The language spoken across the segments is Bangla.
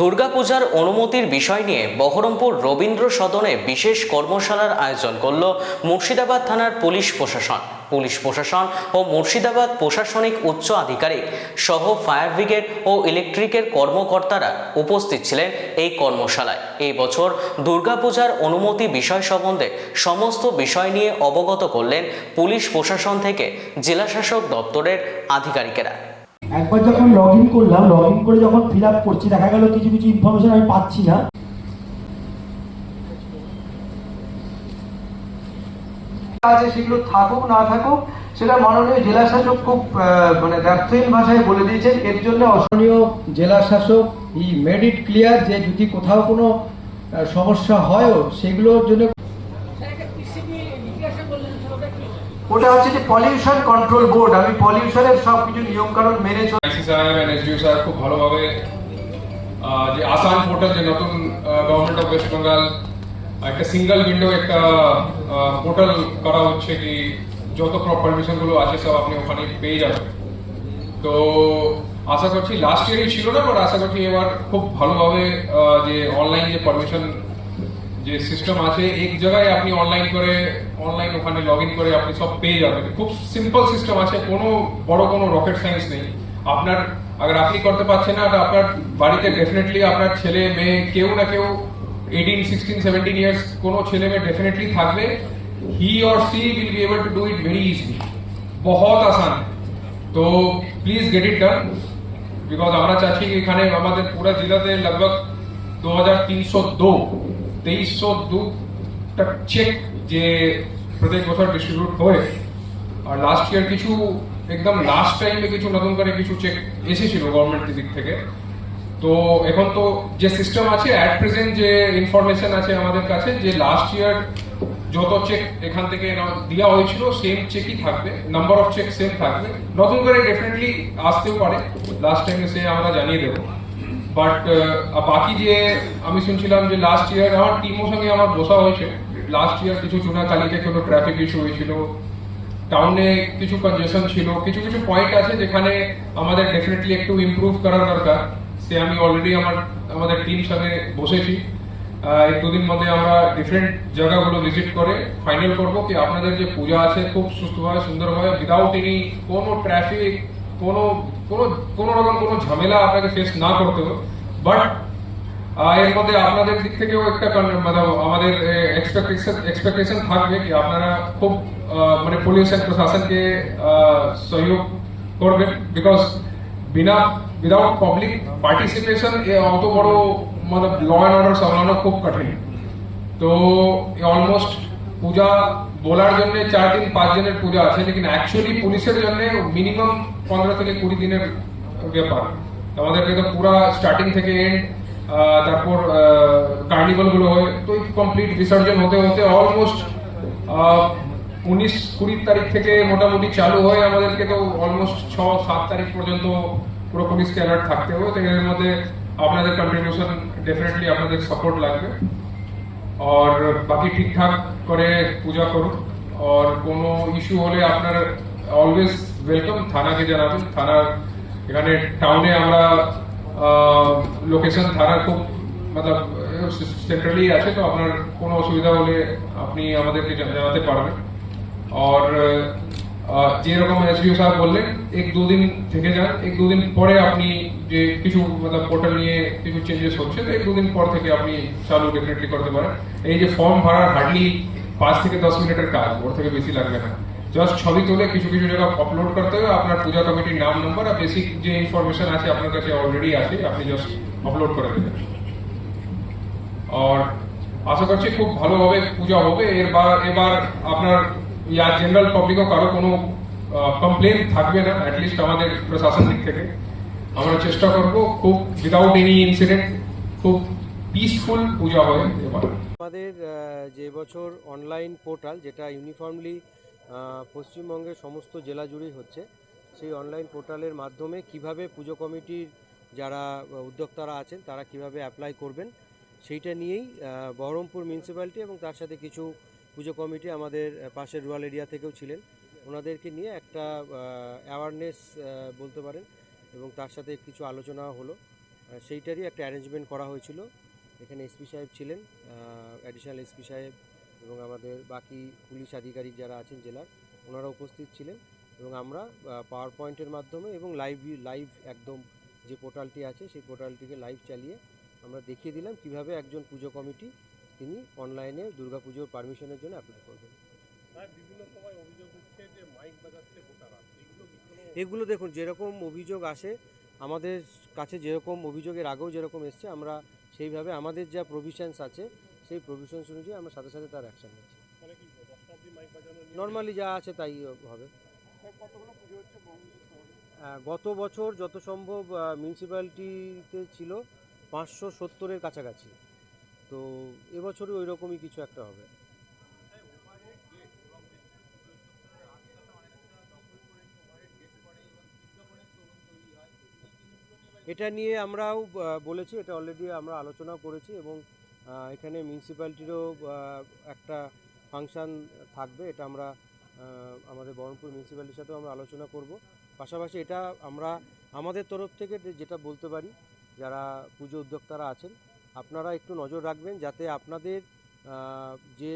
দুর্গাপূজার অনুমতির বিষয় নিয়ে বহরমপুর রবীন্দ্র সদনে বিশেষ কর্মশালার আয়োজন করল মুর্শিদাবাদ থানার পুলিশ প্রশাসন। পুলিশ প্রশাসন ও মুর্শিদাবাদ প্রশাসনিক উচ্চ আধিকারিক সহ ফায়ার ব্রিগেড ও ইলেকট্রিকের কর্মকর্তারা উপস্থিত ছিলেন এই কর্মশালায়। এই বছর দুর্গাপূজার অনুমতি বিষয় সম্বন্ধে সমস্ত বিষয় নিয়ে অবগত করলেন পুলিশ প্রশাসন থেকে জেলাশাসক দপ্তরের আধিকারিকেরা। একবার যখন লগ ইন করলাম লগ ইন করে যখন ফিল আপ করছি, দেখা গেল কিছু কিছু ইনফরমেশন আমি পাচ্ছি না। আছে সেগুলো থাকুক, না থাকুক, সেটা মাননীয় জেলা শাসক খুব মানে দ্ব্যর্থহীন ভাষায় বলে দিয়েছেন। এর জন্য মাননীয় জেলা শাসক ই মেড ইট ক্লিয়ার যে যদি কোথাও কোনো সমস্যা হয়ও, সেগুলোর জন্য ওটা হচ্ছে যে পলিউশন কন্ট্রোল বোর্ড আমি পলিউশনের সব কিছু নিয়ম কানুন মেনে চল আইসি সাহেব এন্ড এসডিও সাহেব খুব ভালোভাবে যে আসান পোর্টাল যে নতুন গভর্নমেন্ট অফ ওয়েস্ট বেঙ্গল একটা সিঙ্গেল উইন্ডো একটা পোর্টাল করা হচ্ছে কি, যত পারমিশনগুলো আছে সব আপনি ওখানে পেয়ে যাবেন। তো আশা করছি লাস্ট ইয়ারই ছিল না বাট আশা করছি এবার খুব ভালোভাবে যে অনলাইন যে পারমিশন যে সিস্টেম আছে, এক জায়গায় আপনি অনলাইন করে অনলাইন ওখানে লগ ইন করে আপনি সব পেয়ে যাবেন। খুব সিম্পল সিস্টেম আছে, কোনো বড় কোনো রকেট সায়েন্স নেই। আপনার আগে আপনি করতে পারছেন না আপনার বাড়িতে ডেফিনেটলি আপনার ছেলে, মেয়ে, কেউ না কেউ এইটিন সিক্সটিন সেভেন্টিন ইয়ার্স কোনো ছেলে মেয়ে ডেফিনেটলি থাকবে। He or she will be able to do it very easily বহুত আসান। তো please get it done because আমরা চাচ্ছি এখানে আমাদের পুরো জেলাতে লগভগ দু হাজার তিনশো দো। তেইশশো দুটা চেক যে প্রত্যেক বছর ডিস্ট্রিবিউট হয়। আর লাস্ট ইয়ার কিছু, একদম লাস্ট টাইমে কিছু নতুন করে কিছু চেক এসেছিল গভর্নমেন্টের দিক থেকে। তো এখন তো যে সিস্টেম আছে অ্যাট প্রেজেন্ট যে ইনফরমেশন আছে আমাদের কাছে, যে লাস্ট ইয়ার যত চেক এখান থেকে দেওয়া হয়েছিল সেম চেকই থাকবে নাম্বার অফ চেক সেম থাকবে। নতুন করে ডেফিনেটলি আসতেও পারে লাস্ট টাইমে সে আমরা জানিয়ে দেবো। বাট বাকি যে আমি শুনছিলাম যে লাস্ট ইয়ার আমার টিমের সঙ্গে আমার বসা হয়েছে। লাস্ট ইয়ার কিছু চুনাকালিতে কোনো ট্রাফিক ইস্যু হয়েছিল। টাউনে কিছু কনজেশন ছিল। কিছু কিছু পয়েন্ট আছে যেখানে আমাদের ডেফিনেটলি একটু ইমপ্রুভ করার দরকার। সে আমি অলরেডি আমার, আমাদের টিম সঙ্গে বসেছি। এক দুদিন মধ্যে আমরা ডিফারেন্ট জায়গাগুলো ভিজিট করে ফাইনাল করব কি আপনাদের যে পূজা আছে, খুব সুস্থভাবে, সুন্দরভাবে উইদাউট এনি কোনো ট্রাফিক কোনো কোনো কোনো রকম কোনো ঝামেলা আপনাকে ফেস না করতে হবে। বাট এর মধ্যে আপনাদের দিক থেকেও একটা কন- মানে আমাদের এক্সপেকটেশন এক্সপেকটেশন থাকবে কি আপনারা খুব আহ, মানে পুলিশ এন্ড প্রশাসনকে আহ, সহযোগ করবেন। বিকজ বিনা উইদাউট পাবলিক পার্টিসিপেশন অত বড় মানে ল অ্যান্ড অর্ডার সামলানো খুব কঠিন। তো অলমোস্ট পূজা বলার জন্য চার দিন পাঁচ দিনের পূজা আছে লেকিন অ্যাকচুয়ালি পুলিশের জন্য মিনিমাম পনেরো থেকে কুড়ি দিনের ব্যাপার। আমাদেরকে তো পুরো স্টার্টিং থেকে এন্ড তারপর কার্নিভালগুলো হয়। তো কমপ্লিট বিসর্জন হতে হতে অলমোস্ট উনিশ কুড়ি তারিখ থেকে মোটামুটি চালু হয়। আমাদেরকে তো অলমোস্ট ছ, সাত তারিখ পর্যন্ত পুরো পুলিশকে অ্যালার্ট থাকতে হবে। তো এর মধ্যে আপনাদের কন্ট্রিবিউশন ডেফিনেটলি আপনাদের সাপোর্ট লাগবে। আর বাকি ঠিকঠাক করে পূজা করুন। আর কোনো ইস্যু হলে আপনার অলওয়েজ ওয়েলকাম থানাকে জানাবেন। থানার এখানে টাউনে আমরা লোকেশন থানার খুব, মতলব সেন্ট্রালি আছে, তো আপনার কোনো অসুবিধা হলে আপনি আমাদেরকে জানাতে পারবেন। আর যেরকম এসডিও সাহেব বললেন, এক দুদিন থেকে যান, এক দুদিন পরে আপনি যে কিছু, মতলব পোর্টাল নিয়ে কিছু চেঞ্জেস হচ্ছে, তো এক দুদিন পর থেকে আপনি চালু ডেফিনেটলি করতে পারেন। এই যে ফর্ম ভরার হার্ডলি পাঁচ থেকে দশ মিনিটের কাজ, ওর থেকে বেশি লাগবে না। জাস্ট ছবি তুলে কিছু কিছু জায়গা আপলোড করতে হবে। আপনার পূজা কমিটির নাম নম্বর আর বেসিক যে ইনফরমেশন আছে আপনার কাছে অলরেডি আছে, আপনি জাস্ট আপলোড করে দেবেন। আর আশা করছি খুব ভালোভাবে পূজা হবে। এরবার, এবার আপনার ইয়া জেনারেল পাবলিকও কারও কোনো কমপ্লেন থাকবে না অ্যাটলিস্ট আমাদের প্রশাসন দিক থেকে। আমরা চেষ্টা করব খুব উইদাউট এনি ইনসিডেন্ট খুব পিসফুল পূজা হয় এবার। আমাদের যে বছর অনলাইন পোর্টাল যেটা ইউনিফর্মলি পশ্চিমবঙ্গের সমস্ত জেলা জুড়েই হচ্ছে। সেই অনলাইন পোর্টালের মাধ্যমে কীভাবে পুজো কমিটির যারা উদ্যোক্তারা আছেন, তারা কীভাবে অ্যাপ্লাই করবেন, সেইটা নিয়েই বহরমপুর মিউনিসিপ্যালিটি এবং তার সাথে কিছু পুজো কমিটি আমাদের পাশের রুরাল এরিয়া থেকেও ছিলেন। ওনাদেরকে নিয়ে একটা অ্যাওয়ারনেস বলতে পারেন এবং তার সাথে কিছু আলোচনা হলো। সেইটারই একটা অ্যারেঞ্জমেন্ট করা হয়েছিল। এখানে এসপি সাহেব ছিলেন অ্যাডিশনাল এসপি সাহেব এবং আমাদের বাকি পুলিশ আধিকারিক যারা আছেন জেলার ওনারা উপস্থিত ছিলেন এবং আমরা পাওয়ার পয়েন্টের মাধ্যমে এবং লাইভ লাইভ একদম যে পোর্টালটি আছে সেই পোর্টালটিকে লাইভ চালিয়ে আমরা দেখিয়ে দিলাম কীভাবে একজন পুজো কমিটি তিনি অনলাইনে দুর্গাপুজোর পারমিশনের জন্য অ্যাপ্লাই করবেন। এগুলো দেখুন যেরকম অভিযোগ আসে আমাদের কাছে যেরকম অভিযোগের আগেও যেরকম এসছে আমরা সেইভাবে আমাদের যা প্রভিশনস আছে সেই প্রভিশনস অনুযায়ী আমরা সাথে সাথে তার অ্যাকশন নিচ্ছি। নর্মালি যা আছে তাই হবে। গত বছর যত সম্ভব মিউনিসিপ্যালিটিতে ছিল পাঁচশো সত্তরের কাছাকাছি। তো এবছরও ওই রকমই কিছু একটা হবে। এটা নিয়ে আমরাও বলেছি এটা অলরেডি আমরা আলোচনা করেছি এবং এখানে মিউনিসিপ্যালিটিরও একটা ফাংশন থাকবে, এটা আমরা আমাদের বহরমপুর মিউনিসিপ্যালিটির সাথেও আমরা আলোচনা করব। পাশাপাশি এটা আমরা আমাদের তরফ থেকে যেটা বলতে পারি, যারা পুজো উদ্যোক্তারা আছেন, আপনারা একটু নজর রাখবেন যাতে আপনাদের যে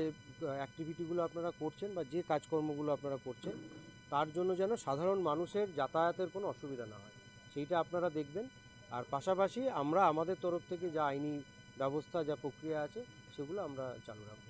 অ্যাক্টিভিটিগুলো আপনারা করছেন বা যে কাজকর্মগুলো আপনারা করছেন, তার জন্য যেন সাধারণ মানুষের যাতায়াতের কোনো অসুবিধা না হয়। সেইটা আপনারা দেখবেন। আর পাশাপাশি আমরা আমাদের তরফ থেকে যা আইনি ব্যবস্থা যা প্রক্রিয়া আছে সেগুলো আমরা চালু রাখব।